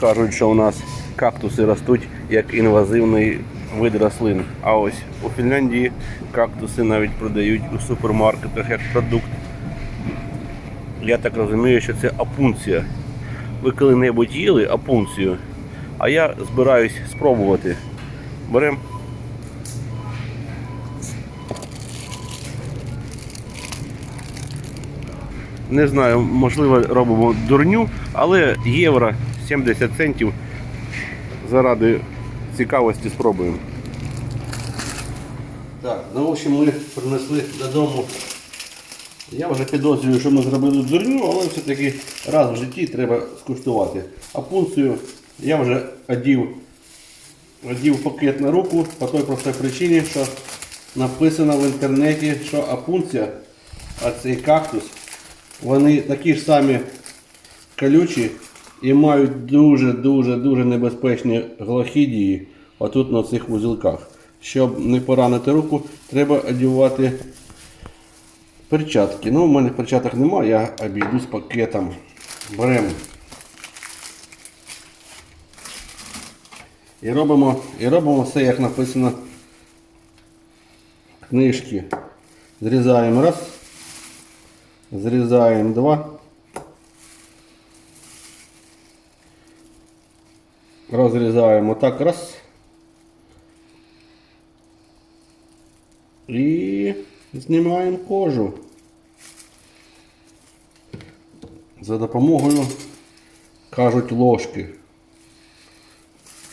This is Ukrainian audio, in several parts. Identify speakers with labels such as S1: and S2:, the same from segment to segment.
S1: Кажуть, що у нас кактуси ростуть як інвазивний вид рослин. А ось у Фінляндії кактуси навіть продають у супермаркетах як продукт. Я так розумію, що це апунція. Ви коли-небудь їли апунцію? А я збираюсь спробувати. Беремо. Не знаю, можливо, робимо дурню, але євро 70 центів заради цікавості спробуємо. Так, ну в общем, ми принесли додому. Я вже підозрюю, що ми зробили дурню, але все-таки раз в житті треба скуштувати. А пункцію я вже одів, одів пакет на руку по той простій причині, що написано в інтернеті, що апунція, а цей кактус, вони такі ж самі колючі і мають дуже-дуже-дуже небезпечні глохідії отут на цих вузелках. Щоб не поранити руку, треба одягати перчатки. Ну, у мене перчаток немає, я обійдусь пакетом. Беремо. І робимо, і робимо все, як написано в книжці. Зрізаємо раз. Зрізаємо два. Розрізаємо так раз. І знімаємо кожу. За допомогою, кажуть, ложки.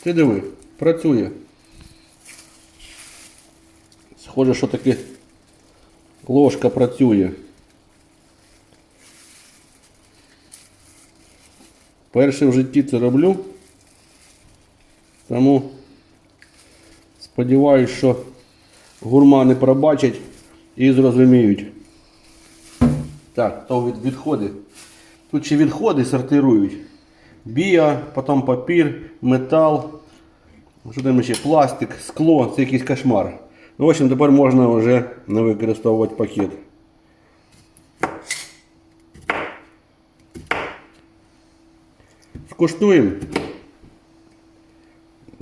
S1: Ти диви, працює. Схоже, що таки ложка працює. Перше в житті це роблю. Тому сподіваюсь, що гурмани пробачать і зрозуміють. Так, то від відходи. Тут ще відходи сортирують. Біо, потім папір, метал. Що там ще пластик, скло, це якийсь кошмар. Ну, в общем, тепер можна вже не використовувати пакет. Скуштуємо.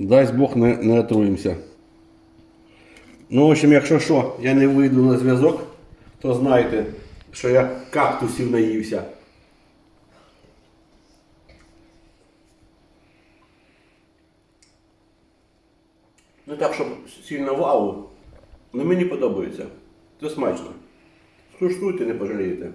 S1: Дасть Бог не, не отруємося. Ну, в общем, якщо що, я не вийду на зв'язок, то знайте, що я кактусів наївся. Не так, щоб сильно вау, але мені подобається. Це смачно. Скуштуйте, не пожалієте.